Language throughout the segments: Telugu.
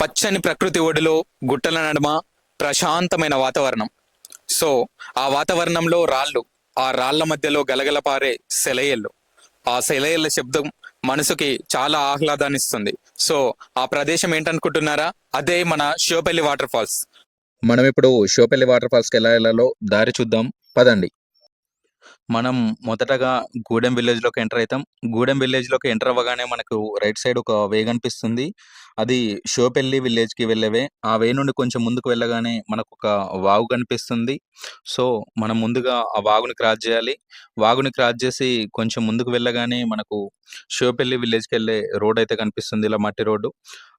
పచ్చని ప్రకృతి ఒడిలో గుట్టల నడుమ ప్రశాంతమైన వాతావరణం. సో ఆ వాతావరణంలో రాళ్ళు ఆ రాళ్ళ మధ్యలో గలగలపారే సెలయేళ్ళు. ఆ సెలయేళ్ళ శబ్దం మనసుకి చాలా ఆహ్లాదాన్నిస్తుంది సో ఆ ప్రదేశం ఏంటనుకుంటున్నారా? అదే మన షోపల్లి వాటర్ ఫాల్స్. మనం ఇప్పుడు షోపల్లి వాటర్ ఫాల్స్కి ఎలా వెళ్ళాలో దారి చూద్దాం. పదండి. మనం మొదటగా గూడెం విలేజ్లోకి ఎంటర్ అవుతాం గూడెం విలేజ్లోకి ఎంటర్ అవ్వగానే మనకు రైట్ సైడ్ ఒక వే కనిపిస్తుంది. అది షోపల్లి విలేజ్కి వెళ్ళేవే. ఆ వే నుండి కొంచెం ముందుకు వెళ్ళగానే మనకు ఒక వాగు కనిపిస్తుంది. సో మనం ముందుగా ఆ వాగుని క్రాస్ చేయాలి. వాగుని క్రాస్ చేసి కొంచెం ముందుకు వెళ్ళగానే మనకు షోపెల్లి విలేజ్కి వెళ్ళే రోడ్ అయితే కనిపిస్తుంది. ఇలా మట్టి రోడ్డు.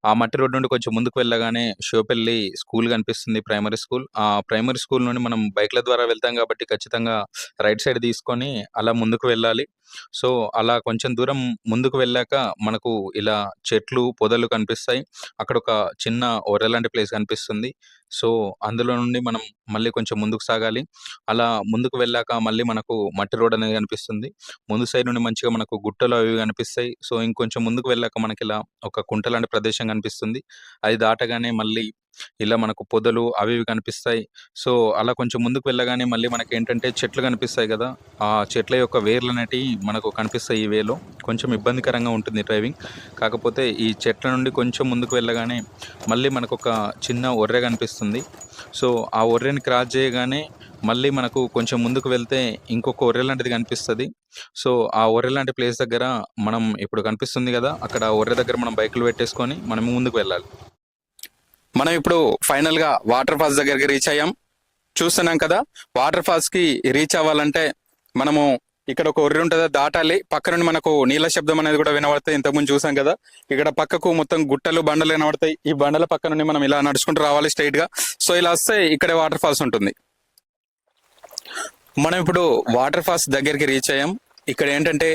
ఆ మట్టి రోడ్ నుండి కొంచెం ముందుకు వెళ్ళగానే షోపెల్లి స్కూల్ కనిపిస్తుంది ప్రైమరీ స్కూల్. ఆ ప్రైమరీ స్కూల్ నుండి మనం బైక్ల ద్వారా వెళ్తాం కాబట్టి ఖచ్చితంగా రైట్ సైడ్ తీసుకొని అలా ముందుకు వెళ్ళాలి. సో అలా కొంచెం దూరం ముందుకు వెళ్ళాక మనకు ఇలా చెట్లు పొదలు కనిపిస్తాయి. అక్కడ ఒక చిన్న ఒర్రె లాంటి ప్లేస్ కనిపిస్తుంది. సో అందులో నుండి మనం మళ్ళీ కొంచెం ముందుకు సాగాలి. అలా ముందుకు వెళ్ళాక మళ్ళీ మనకు మట్టి రోడ్ అనేది కనిపిస్తుంది. ముందు సైడ్ నుండి మంచిగా మనకు గుట్టలు అవి కనిపిస్తాయి. సో ఇంకొంచెం ముందుకు వెళ్ళాక మనకి ఇలా ఒక కుంట లాంటి ప్రదేశం కనిపిస్తుంది. అది దాటగానే మళ్ళీ ఇలా మనకు పొదలు అవి ఇవి కనిపిస్తాయి. సో అలా కొంచెం ముందుకు వెళ్ళగానే మళ్ళీ మనకి ఏంటంటే చెట్లు కనిపిస్తాయి కదా ఆ చెట్ల యొక్క వేర్లు అనేటివి మనకు కనిపిస్తాయి ఈ వేలో. కొంచెం ఇబ్బందికరంగా ఉంటుంది డ్రైవింగ్. కాకపోతే ఈ చెట్ల నుండి కొంచెం ముందుకు వెళ్ళగానే మళ్ళీ మనకు ఒక చిన్న ఒర్రె కనిపిస్తుంది. సో ఆ ఒర్రెని క్రాస్ చేయగానే మళ్ళీ మనకు కొంచెం ముందుకు వెళ్తే ఇంకొక ఒర్రె లాంటిది కనిపిస్తుంది. సో ఆ ఒర్రె లాంటి ప్లేస్ దగ్గర మనం ఇప్పుడు కనిపిస్తుంది కదా అక్కడ ఆ ఒర్రె దగ్గర మనం బైకులు పెట్టేసుకొని మనం ముందుకు వెళ్ళాలి. మనం ఇప్పుడు ఫైనల్గా వాటర్ ఫాల్స్ దగ్గరికి రీచ్ అయ్యాం. చూస్తున్నాం కదా వాటర్ ఫాల్స్కి రీచ్ అవ్వాలంటే మనము ఇక్కడ ఒక ఒర్రి ఉంటుంది దాటాలి. పక్క నుండి మనకు నీళ్ళ శబ్దం అనేది కూడా వినబడతాయి. ఇంతకుముందు చూసాం కదా ఇక్కడ పక్కకు మొత్తం గుట్టలు బండలు కనబడతాయి. ఈ బండల పక్క నుండి మనం ఇలా నడుచుకుంటూ రావాలి స్ట్రైట్గా. సో ఇలా వస్తే ఇక్కడే వాటర్ ఫాల్స్ ఉంటుంది. మనం ఇప్పుడు వాటర్ ఫాల్స్ దగ్గరికి రీచ్ అయ్యాం. ఇక్కడ ఏంటంటే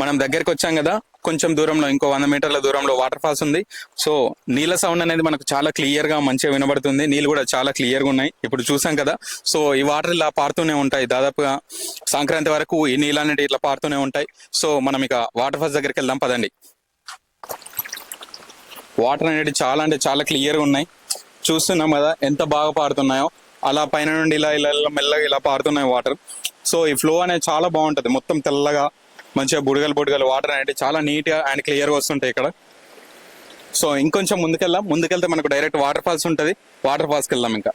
మనం దగ్గరికి వచ్చాం కదా కొంచెం దూరంలో ఇంకో వంద మీటర్ల దూరంలో వాటర్ ఫాల్స్ ఉంది. సో నీళ్ళ సౌండ్ అనేది మనకు చాలా క్లియర్గా మంచిగా వినబడుతుంది. నీళ్ళు కూడా చాలా క్లియర్గా ఉన్నాయి. ఇప్పుడు చూసాం కదా సో ఈ వాటర్ ఇలా పారుతూనే ఉంటాయి. దాదాపుగా సంక్రాంతి వరకు ఈ నీళ్ళు అనేది ఇట్లా పారుతూనే ఉంటాయి. సో మనం ఇక వాటర్ ఫాల్స్ దగ్గరికి వెళ్దాం పదండి. వాటర్ అనేది చాలా అంటే చాలా క్లియర్గా ఉన్నాయి. చూస్తున్నాం కదా ఎంత బాగా పారుతున్నాయో. అలా పైన నుండి ఇలా ఇలా ఇలా మెల్లగా ఇలా పారుతున్నాయి వాటర్. సో ఈ ఫ్లో అనేది చాలా బాగుంటది. మొత్తం తెల్లగా మంచిగా బుడగలు బుడగలు వాటర్ అనేది చాలా నీట్గా అండ్ క్లియర్గా వస్తుంటాయి ఇక్కడ. సో ఇంకొంచెం ముందుకెళ్దాం. ముందుకెళ్తే మనకు డైరెక్ట్ వాటర్ ఫాల్స్ ఉంటుంది. వాటర్ ఫాల్స్కి వెళ్దాం ఇంకా.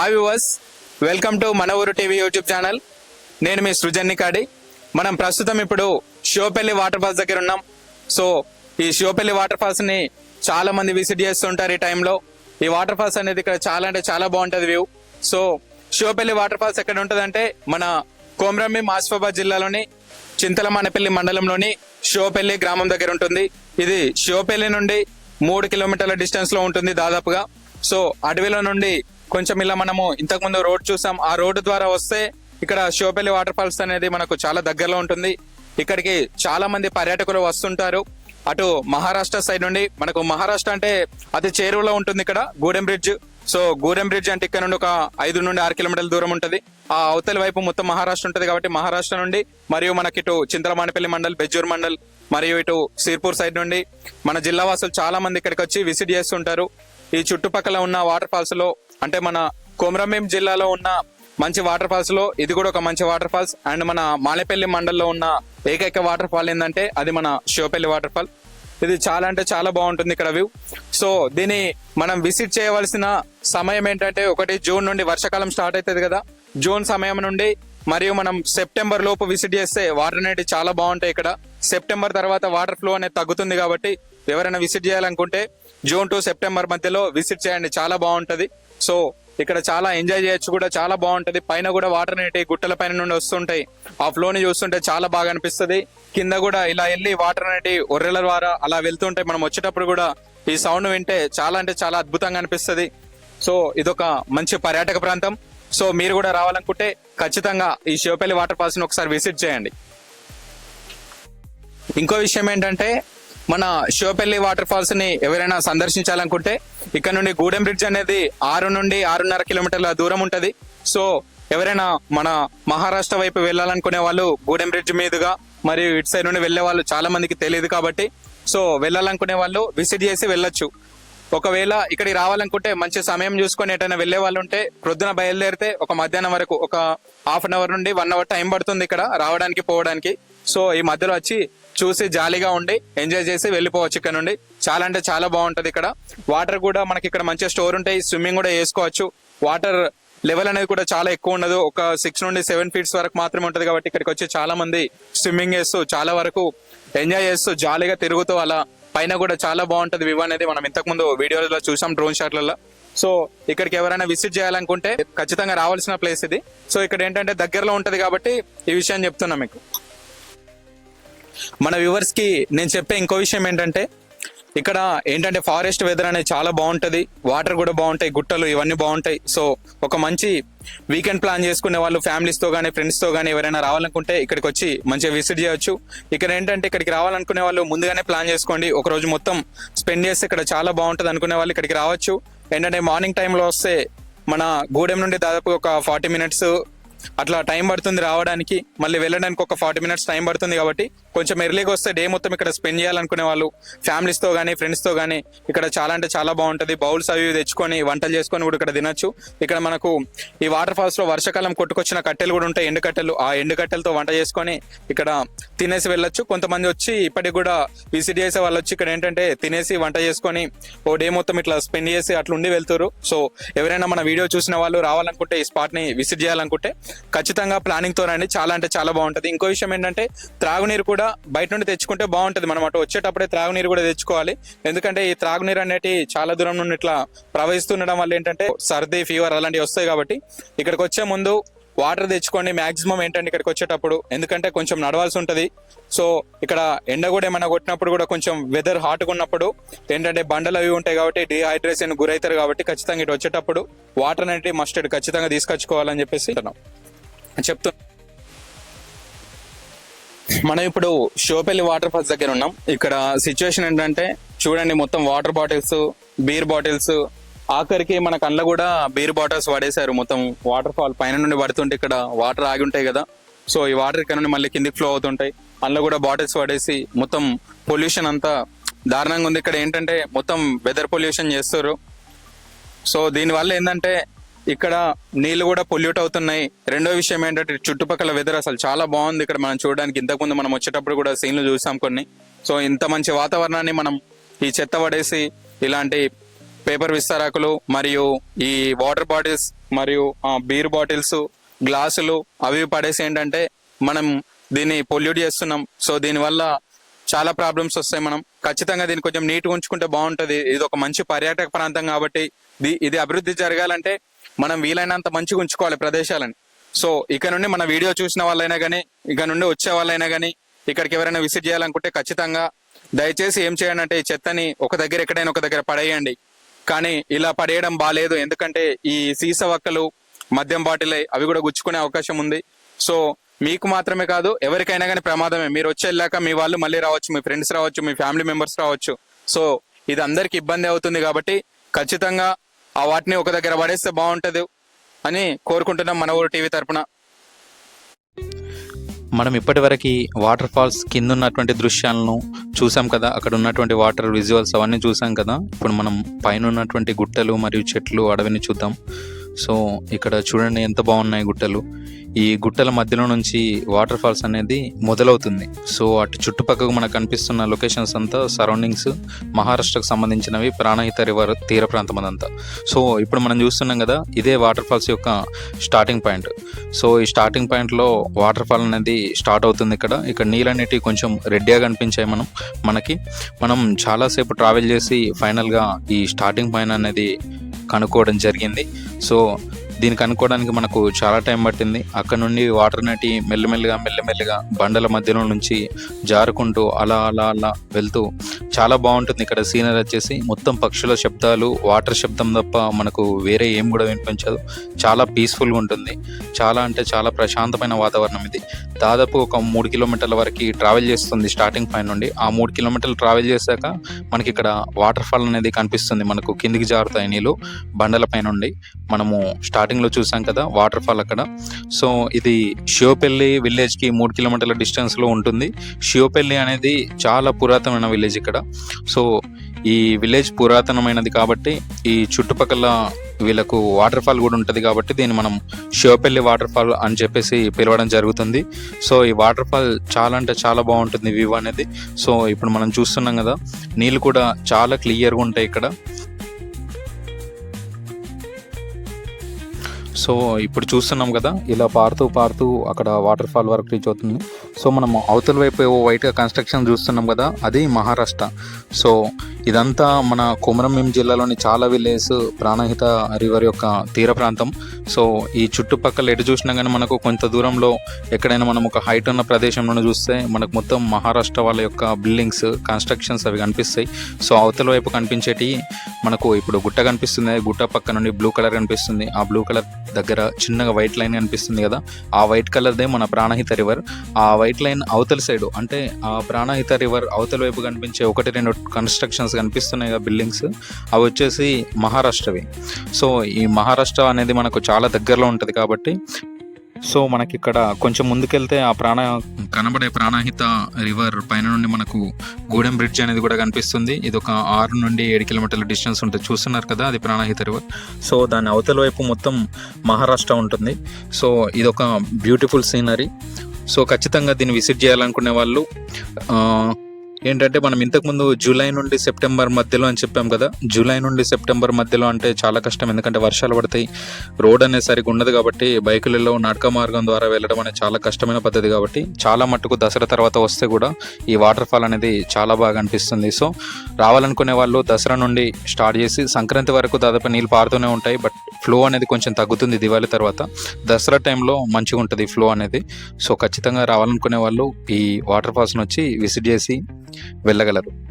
హాయ్ వివర్స్ వెల్కమ్ టు మన ఊరు టీవీ యూట్యూబ్ ఛానల్ నేను మీ సృజన్ని కాడి మనం ప్రస్తుతం ఇప్పుడు షోపల్లి వాటర్ ఫాల్స్ దగ్గర ఉన్నాం. సో ఈ షోపల్లి వాటర్ ఫాల్స్ని చాలా మంది విజిట్ చేస్తుంటారు ఈ టైంలో ఈ వాటర్ ఫాల్స్ అనేది ఇక్కడ చాలా అంటే చాలా బాగుంటది view so Shopalli water falls ఎక్కడ ఉంటదంటే మన కోమరమ్మి ఆసిఫాబాద్ జిల్లాలోని చింతలమానపల్లి మండలంలోని షోపల్లి గ్రామం దగ్గర ఉంటుంది. ఇది షోపల్లి నుండి మూడు కిలోమీటర్ల డిస్టెన్స్లో ఉంటుంది దాదాపుగా. సో అడవిలో నుండి కొంచెం ఇలా మనము ఇంతకు ముందు రోడ్ చూసాం. ఆ రోడ్డు ద్వారా వస్తే ఇక్కడ షోపల్లి వాటర్ ఫాల్స్ అనేది మనకు చాలా దగ్గరలో ఉంటుంది. ఇక్కడికి చాలా మంది పర్యాటకులు వస్తుంటారు. అటు మహారాష్ట్ర సైడ్ నుండి మనకు మహారాష్ట్ర అంటే అతి చేరువలో ఉంటుంది ఇక్కడ Gudem bridge. So Gudem bridge అంటే ఇక్కడ నుండి ఒక ఐదు నుండి ఆరు కిలోమీటర్ల దూరం ఉంటుంది. ఆ అవతలి వైపు మొత్తం మహారాష్ట్ర ఉంటుంది కాబట్టి మహారాష్ట్ర నుండి మరియు మనకి ఇటు చింతలమానపల్లి మండల్ బెజ్జూర్ మండల్ మరియు ఇటు సిర్పూర్ సైడ్ నుండి మన జిల్లా వాసులు చాలా మంది ఇక్కడికి వచ్చి విసిట్ చేస్తుంటారు. ఈ చుట్టుపక్కల ఉన్న వాటర్ ఫాల్స్లో అంటే మన కొమరంభీం జిల్లాలో ఉన్న మంచి వాటర్ ఫాల్స్లో ఇది కూడా ఒక మంచి వాటర్ ఫాల్స్ అండ్ మన మాలేపల్లి మండల్లో ఉన్న ఏకైక వాటర్ ఫాల్ ఏంటంటే అది మన షోపల్లి వాటర్ ఫాల్ ఇది చాలా అంటే చాలా బాగుంటుంది ఇక్కడ వ్యూ సో దీన్ని మనం విజిట్ చేయవలసిన సమయం ఏంటంటే ఒకటి జూన్ నుండి వర్షాకాలం స్టార్ట్ అవుతుంది కదా. జూన్ సమయం నుండి మరియు మనం సెప్టెంబర్ లోపు విజిట్ చేస్తే వాటర్ అనేది చాలా బాగుంటాయి ఇక్కడ. సెప్టెంబర్ తర్వాత వాటర్ ఫ్లో అనేది తగ్గుతుంది కాబట్టి ఎవరైనా విజిట్ చేయాలనుకుంటే జూన్ టు సెప్టెంబర్ మధ్యలో విజిట్ చేయండి. చాలా బాగుంటుంది. సో ఇక్కడ చాలా ఎంజాయ్ చేయొచ్చు కూడా చాలా బాగుంటది. పైన కూడా వాటర్ అనేటి గుట్టల పైన నుండి వస్తుంటాయి. ఆ ఫ్లో ని చూస్తుంటే చాలా బాగా అనిపిస్తుంది. కింద కూడా ఇలా వెళ్ళి వాటర్ అనేటి ఒర్రెల ద్వారా అలా వెళ్తుంటే మనం వచ్చేటప్పుడు కూడా ఈ సౌండ్ వింటే చాలా అంటే చాలా అద్భుతంగా అనిపిస్తుంది. సో ఇదొక మంచి పర్యాటక ప్రాంతం. సో మీరు కూడా రావాలనుకుంటే ఖచ్చితంగా ఈ శివపల్లి వాటర్ ఫాల్స్ని ఒకసారి విజిట్ చేయండి. ఇంకో విషయం ఏంటంటే మన శివపల్లి వాటర్ ఫాల్స్ని ఎవరైనా సందర్శించాలనుకుంటే ఇక్కడ నుండి గూడెం బ్రిడ్జ్ అనేది ఆరు నుండి ఆరున్నర కిలోమీటర్ల దూరం ఉంటది. సో ఎవరైనా మన మహారాష్ట్ర వైపు వెళ్ళాలనుకునే వాళ్ళు గూడెం బ్రిడ్జ్ మీదుగా మరియు ఇటు సైడ్ నుండి వెళ్ళే వాళ్ళు చాలా మందికి తెలియదు కాబట్టి సో వెళ్ళాలనుకునే వాళ్ళు విసిట్ చేసి వెళ్ళొచ్చు. ఒకవేళ ఇక్కడికి రావాలనుకుంటే మంచి సమయం చూసుకొని ఎటైనా వెళ్ళే వాళ్ళు ఉంటే ప్రొద్దున బయలుదేరితే ఒక మధ్యాహ్నం వరకు ఒక హాఫ్ అన్ అవర్ నుండి వన్ అవర్ టైం పడుతుంది ఇక్కడ రావడానికి పోవడానికి. సో ఈ మధ్యలో వచ్చి చూసి జాలీగా ఉండి ఎంజాయ్ చేసి వెళ్ళిపోవచ్చు ఇక్కడ నుండి. చాలా అంటే చాలా బాగుంటది ఇక్కడ. వాటర్ కూడా మనకి ఇక్కడ మంచిగా స్టోర్ ఉంటాయి. స్విమ్మింగ్ కూడా వేసుకోవచ్చు. వాటర్ లెవెల్ అనేది కూడా చాలా ఎక్కువ ఉండదు. ఒక సిక్స్ నుండి సెవెన్ ఫీట్స్ వరకు మాత్రమే ఉంటుంది కాబట్టి ఇక్కడికి వచ్చి చాలా మంది స్విమ్మింగ్ చేస్తూ చాలా వరకు ఎంజాయ్ చేస్తూ జాలీగా తిరుగుతూ అలా పైన కూడా చాలా బాగుంటది వ్యూ అనేది. మనం ఇంతకు ముందు వీడియోలో చూసాం డ్రోన్ షాట్లలో సో ఇక్కడికి ఎవరైనా విజిట్ చేయాలనుకుంటే ఖచ్చితంగా రావాల్సిన ప్లేస్ ఇది. సో ఇక్కడ ఏంటంటే దగ్గరలో ఉంటది కాబట్టి ఈ విషయం చెప్తున్నా మీకు. మన వ్యూవర్స్కి నేను చెప్పే ఇంకో విషయం ఏంటంటే ఇక్కడ ఏంటంటే ఫారెస్ట్ వెదర్ అనేది చాలా బాగుంటుంది వాటర్ కూడా బాగుంటాయి గుట్టలు ఇవన్నీ బాగుంటాయి. సో ఒక మంచి వీకెండ్ ప్లాన్ చేసుకునే వాళ్ళు ఫ్యామిలీస్తో కానీ ఫ్రెండ్స్తో కానీ ఎవరైనా రావాలనుకుంటే ఇక్కడికి వచ్చి మంచిగా విజిట్ చేయొచ్చు. ఇక్కడ ఏంటంటే ఇక్కడికి రావాలనుకునే వాళ్ళు ముందుగానే ప్లాన్ చేసుకోండి. ఒక రోజు మొత్తం స్పెండ్ చేస్తే ఇక్కడ చాలా బాగుంటుంది అనుకునే వాళ్ళు ఇక్కడికి రావచ్చు. ఏంటంటే మార్నింగ్ టైంలో వస్తే మన గూడెం నుండి దాదాపు ఒక ఫార్టీ మినిట్స్ అట్లా టైం పడుతుంది రావడానికి. మళ్ళీ వెళ్ళడానికి ఒక ఫార్టీ మినిట్స్ టైం పడుతుంది కాబట్టి కొంచెం ఎర్లీగా వస్తే డే మొత్తం ఇక్కడ స్పెండ్ చేయాలనుకునే వాళ్ళు ఫ్యామిలీస్తో కానీ ఫ్రెండ్స్తో కానీ ఇక్కడ చాలా అంటే చాలా బాగుంటుంది. బౌల్స్ అవి తెచ్చుకొని వంటలు చేసుకొని కూడా ఇక్కడ తినొచ్చు. ఇక్కడ మనకు ఈ వాటర్ ఫాల్స్లో వర్షాకాలం కొట్టుకొచ్చిన కట్టెలు కూడా ఉంటాయి ఎండు కట్టెలు. ఆ ఎండు కట్టెలతో వంట చేసుకొని ఇక్కడ తినేసి వెళ్ళొచ్చు. కొంతమంది వచ్చి ఇప్పటికి కూడా విజిట్ చేసే వాళ్ళు వచ్చి ఇక్కడ ఏంటంటే తినేసి వంట చేసుకొని ఓ డే మొత్తం ఇట్లా స్పెండ్ చేసి అట్లా ఉండి వెళ్తారు. సో ఎవరైనా మన వీడియో చూసిన వాళ్ళు రావాలనుకుంటే ఈ స్పాట్ని విసిట్ విజిట్ చేయాలనుకుంటే ఖచ్చితంగా ప్లానింగ్తో రండి చాలా అంటే చాలా బాగుంటుంది. ఇంకో విషయం ఏంటంటే త్రాగునీరు కూడా బయట నుండి తెచ్చుకుంటే బాగుంటుంది మనం అటు వచ్చేటప్పుడే త్రాగునీరు కూడా తెచ్చుకోవాలి. ఎందుకంటే ఈ త్రాగునీరు అనేటి చాలా దూరం నుండి ఇట్లా ప్రవహిస్తుండడం వల్ల ఏంటంటే సర్ది ఫీవర్ అలాంటివి వస్తాయి కాబట్టి ఇక్కడికి వచ్చే ముందు వాటర్ తెచ్చుకోండి. మాక్సిమం ఏంటంటే ఇక్కడికి వచ్చేటప్పుడు ఎందుకంటే కొంచెం నడవాల్సి ఉంటుంది. సో ఇక్కడ ఎండ కూడా ఏమైనా కొట్టినప్పుడు కూడా కొంచెం వెదర్ హాట్గా ఉన్నప్పుడు ఏంటంటే బండలు అవి ఉంటాయి కాబట్టి డిహైడ్రేషన్ గురవుతారు కాబట్టి ఖచ్చితంగా ఇటు వచ్చేటప్పుడు వాటర్ అనేది మస్టర్డ్ ఖచ్చితంగా తీసుకొచ్చుకోవాలని చెప్పేసి చెప్తున్నాను మనం ఇప్పుడు షోపల్లి వాటర్ ఫాల్స్ దగ్గర ఉన్నాం. ఇక్కడ సిచ్యువేషన్ ఏంటంటే చూడండి మొత్తం వాటర్ బాటిల్స్ బీర్ బాటిల్స్. ఆఖరికి మన కళ్ళ కూడా బీర్ బాటిల్స్ పడేశారు మొత్తం వాటర్ ఫాల్ పైన నుండి పడుతుంటే ఇక్కడ వాటర్ ఆగి ఉంటాయి కదా. సో ఈ వాటర్ ఇక్కడ నుండి మళ్ళీ కిందికి ఫ్లో అవుతుంటాయి. అందులో కూడా బాటిల్స్ పడేసి మొత్తం పొల్యూషన్ అంతా దారుణంగా ఉంది. ఇక్కడ ఏంటంటే మొత్తం వెదర్ పొల్యూషన్ చేస్తారు. సో దీనివల్ల ఏంటంటే ఇక్కడ నీళ్ళు కూడా పొల్యూట్ అవుతున్నాయి. రెండో విషయం ఏంటంటే చుట్టుపక్కల వెదర్ అసలు చాలా బాగుంది ఇక్కడ మనం చూడడానికి. ఇంతకుముందు మనం వచ్చేటప్పుడు కూడా సీన్లు చూసాం కొన్ని. సో ఇంత మంచి వాతావరణాన్ని మనం ఈ చెత్త పడేసి ఇలాంటి పేపర్ విస్తరాకులు మరియు ఈ వాటర్ బాటిల్స్ మరియు బీర్ బాటిల్స్ గ్లాసులు అవి పడేసి ఏంటంటే మనం దీన్ని పొల్యూట్ చేస్తున్నాం. సో దీనివల్ల చాలా ప్రాబ్లమ్స్ వస్తాయి మనం. ఖచ్చితంగా దీన్ని కొంచెం నీట్గా ఉంచుకుంటే బాగుంటుంది. ఇది ఒక మంచి పర్యాటక ప్రాంతం కాబట్టి ఇది ఇది అభివృద్ధి జరగాలంటే మనం వీలైనంత మంచిగా ఉంచుకోవాలి ప్రదేశాలని. సో ఇక నుండి మన వీడియో చూసిన వాళ్ళైనా కానీ ఇక నుండి వచ్చే వాళ్ళైనా కానీ ఇక్కడికి ఎవరైనా విజిట్ చేయాలనుకుంటే ఖచ్చితంగా దయచేసి ఏం చేయండి అంటే ఈ చెత్తని ఒక దగ్గర ఎక్కడైనా ఒక దగ్గర పడేయండి. కానీ ఇలా పడేయడం బాగాలేదు ఎందుకంటే ఈ సీస వక్కలు మద్యం బాటిల్ అవి కూడా గుచ్చుకునే అవకాశం ఉంది. సో మీకు మాత్రమే కాదు ఎవరికైనా కానీ ప్రమాదమే. మీరు వచ్చి వెళ్ళాక మీ వాళ్ళు మళ్ళీ రావచ్చు మీ ఫ్రెండ్స్ రావచ్చు మీ ఫ్యామిలీ మెంబర్స్ రావచ్చు. సో ఇది అందరికి ఇబ్బంది అవుతుంది కాబట్టి ఖచ్చితంగా ఆ వాటిని ఒక దగ్గర పడేస్తే బాగుంటుంది అని కోరుకుంటున్నాం మన ఊరు టీవీ తరపున. మనం ఇప్పటివరకు వాటర్ ఫాల్స్ కింద ఉన్నటువంటి దృశ్యాలను చూసాం కదా అక్కడ ఉన్నటువంటి వాటర్ విజువల్స్ అవన్నీ చూసాం కదా. ఇప్పుడు మనం పైన ఉన్నటువంటి గుట్టలు మరియు చెట్లు అడవిని చూద్దాం. సో ఇక్కడ చూడండి ఎంత బాగున్నాయి గుట్టలు. ఈ గుట్టల మధ్యలో నుంచి వాటర్ ఫాల్స్ అనేది మొదలవుతుంది. సో అటు చుట్టుపక్కల మనకు కనిపిస్తున్న లొకేషన్స్ అంతా సరౌండింగ్స్ మహారాష్ట్రకు సంబంధించినవి ప్రాణహిత రివర్ తీర ప్రాంతం అదంతా. సో ఇప్పుడు మనం చూస్తున్నాం కదా ఇదే వాటర్ ఫాల్స్ యొక్క స్టార్టింగ్ పాయింట్ సో ఈ స్టార్టింగ్ పాయింట్లో వాటర్ ఫాల్ అనేది స్టార్ట్ అవుతుంది ఇక్కడ. ఇక్కడ నీళ్ళనేటివి కొంచెం రెడ్డిగా కనిపించాయి మనం మనకి. మనం చాలాసేపు ట్రావెల్ చేసి ఫైనల్గా ఈ స్టార్టింగ్ పాయింట్ అనేది కనుక్కోవడం జరిగింది. సో దీన్ని కనుక్కోవడానికి మనకు చాలా టైం పట్టింది. అక్కడ నుండి వాటర్ నటి మెల్లమెల్లగా మెల్లమెల్లగా బండల మధ్యలో నుంచి జారుకుంటూ అలా అలా అలా వెళ్తూ చాలా బాగుంటుంది. ఇక్కడ సీనరీ వచ్చేసి మొత్తం పక్షుల శబ్దాలు వాటర్ శబ్దం తప్ప మనకు వేరే ఏం కూడా వినిపించదు. చాలా పీస్ఫుల్గా ఉంటుంది. చాలా అంటే చాలా ప్రశాంతమైన వాతావరణం ఇది. దాదాపు ఒక మూడు కిలోమీటర్ల వరకు ట్రావెల్ చేస్తుంది స్టార్టింగ్ పాయింట్ నుండి. ఆ మూడు కిలోమీటర్లు ట్రావెల్ చేశాక మనకి ఇక్కడ వాటర్ ఫాల్ అనేది కనిపిస్తుంది. మనకు కిందికి జారుతాయి నీళ్ళు బండల పై నుండి మనము స్టార్ట్ లో చూసాం కదా వాటర్ ఫాల్ అక్కడ. సో ఇది షియోపల్లి విలేజ్కి మూడు కిలోమీటర్ల డిస్టెన్స్లో ఉంటుంది. షియోపల్లి అనేది చాలా పురాతనమైన విలేజ్ ఇక్కడ. సో ఈ విలేజ్ పురాతనమైనది కాబట్టి ఈ చుట్టుపక్కల వీళ్ళకు వాటర్ ఫాల్ కూడా ఉంటుంది కాబట్టి దీన్ని మనం షివపల్లి వాటర్ ఫాల్ అని చెప్పేసి పిలవడం జరుగుతుంది. సో ఈ వాటర్ ఫాల్ చాలా అంటే చాలా బాగుంటుంది వ్యూ అనేది. సో ఇప్పుడు మనం చూస్తున్నాం కదా నీళ్ళు కూడా చాలా క్లియర్గా ఉంటాయి ఇక్కడ. సో ఇప్పుడు చూస్తున్నాం కదా ఇలా పారుతూ పారుతూ అక్కడ వాటర్ ఫాల్ వరకు రీచ్ అవుతుంది. సో మనం అవతల వైపు ఏవో వైట్గా కన్స్ట్రక్షన్ చూస్తున్నాం కదా అది మహారాష్ట్ర. సో ఇదంతా మన కొమరంభీం జిల్లాలోని చాలా విలేజ్ ప్రాణహిత రివర్ యొక్క తీర ప్రాంతం. సో ఈ చుట్టుపక్కల ఎటు చూసినా కానీ మనకు కొంత దూరంలో ఎక్కడైనా మనం ఒక హైట్ ఉన్న ప్రదేశంలో చూస్తే మనకు మొత్తం మహారాష్ట్ర వాళ్ళ యొక్క బిల్డింగ్స్ కన్స్ట్రక్షన్స్ అవి కనిపిస్తాయి. సో అవతల వైపు కనిపించేటి మనకు ఇప్పుడు గుట్ట కనిపిస్తుంది గుట్ట పక్క నుండి బ్లూ కలర్ కనిపిస్తుంది. ఆ బ్లూ కలర్ దగ్గర చిన్నగా వైట్ లైన్ కనిపిస్తుంది కదా ఆ వైట్ కలర్దే మన ప్రాణహిత రివర్ ఆ వైట్ లైన్ అవతల సైడ్ అంటే ఆ ప్రాణహిత రివర్ అవతల వైపు కనిపించే ఒకటి రెండు కన్స్ట్రక్షన్స్ కనిపిస్తున్నాయి కదా బిల్డింగ్స్ అవి వచ్చేసి మహారాష్ట్రవి. సో ఈ మహారాష్ట్ర అనేది మనకు చాలా దగ్గరలో ఉంటుంది కాబట్టి సో మనకి ఇక్కడ కొంచెం ముందుకెళ్తే ఆ ప్రాణ కనబడే ప్రాణహిత రివర్ పైన నుండి మనకు గూడెం బ్రిడ్జ్ అనేది కూడా కనిపిస్తుంది. ఇది ఒక ఆరు నుండి ఏడు కిలోమీటర్ల డిస్టెన్స్ ఉంటుంది. చూస్తున్నారు కదా అది ప్రాణహిత రివర్. సో దాని అవతల వైపు మొత్తం మహారాష్ట్ర ఉంటుంది. సో ఇది ఒక బ్యూటిఫుల్ సీనరీ. సో ఖచ్చితంగా దీన్ని విజిట్ చేయాలనుకునే వాళ్ళు ఏంటంటే మనం ఇంతకుముందు జూలై నుండి సెప్టెంబర్ మధ్యలో అని చెప్పాం కదా. జూలై నుండి సెప్టెంబర్ మధ్యలో అంటే చాలా కష్టం. ఎందుకంటే వర్షాలు పడతాయి. రోడ్ అనేది ఉండదు కాబట్టి బైకులలో నడక మార్గం ద్వారా వెళ్ళడం అనేది చాలా కష్టమైన పద్ధతి కాబట్టి చాలా మట్టుకు దసరా తర్వాత వస్తే కూడా ఈ వాటర్ ఫాల్ అనేది చాలా బాగా అనిపిస్తుంది. సో రావాలనుకునే వాళ్ళు దసరా నుండి స్టార్ట్ చేసి సంక్రాంతి వరకు దాదాపు నీళ్ళు పారుతూనే ఉంటాయి. బట్ ఫ్లో అనేది కొంచెం తగ్గుతుంది దివాళీ తర్వాత. దసరా టైంలో మంచిగా ఉంటుంది ఫ్లో అనేది. సో ఖచ్చితంగా రావాలనుకునే వాళ్ళు ఈ వాటర్ ఫాల్స్ని వచ్చి విజిట్ చేసి వెళ్ళగలరు.